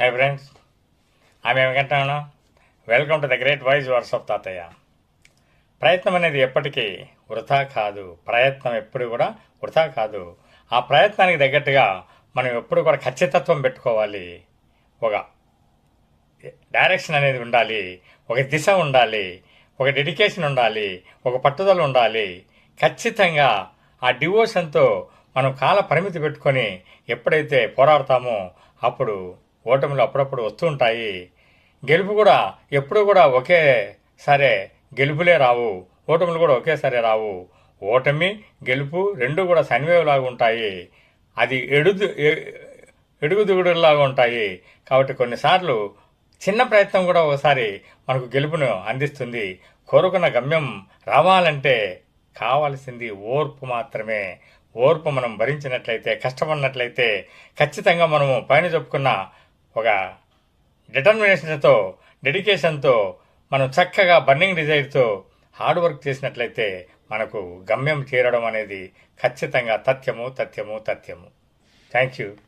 Hi friends I'm Venkataramana welcome to the great voice verse of Thatayya ప్రయత్నం అనేది ఎప్పటికీ వృధా కాదు. ప్రయత్నం ఎప్పుడు కూడా వృధా కాదు. ఆ ప్రయత్నానికి తగ్గట్టుగా మనం ఎప్పుడు కూడా ఖచ్చితత్వం పెట్టుకోవాలి. ఒక డైరెక్షన్ అనేది ఉండాలి. ఒక దిశ ఉండాలి. ఒక డెడికేషన్ ఉండాలి. ఒక పట్టుదల ఉండాలి. ఖచ్చితంగా ఆ డివోషన్తో మనం కాల పరిమితి పెట్టుకొని ఎప్పుడైతే పోరాడతామో అప్పుడు ఓటములు అప్పుడప్పుడు వస్తుంటాయి గెలుపు కూడా ఎప్పుడు కూడా ఒకే సరే గెలుపులే రావు. ఓటములు కూడా ఒకేసారి రావు. ఓటమి గెలుపు రెండు కూడా సన్వేవులాగా ఉంటాయి. అది ఎడుదు ఎడుగుదుగుడులాగా ఉంటాయి. కాబట్టి కొన్నిసార్లు చిన్న ప్రయత్నం కూడా ఒకసారి మనకు గెలుపును అందిస్తుంది. కోరుకున్న గమ్యం రావాలంటే కావాల్సింది ఓర్పు మాత్రమే. ఓర్పు మనం భరించినట్లయితే కష్టపడినట్లయితే ఖచ్చితంగా మనము పైన చెప్పుకున్న ఒక డిటర్మినేషన్తో డెడికేషన్తో మనం చక్కగా బర్నింగ్ డిజైర్తో హార్డ్ వర్క్ చేసినట్లయితే మనకు గమ్యం చేరడం అనేది ఖచ్చితంగా తథ్యము తథ్యము తథ్యము. Thank you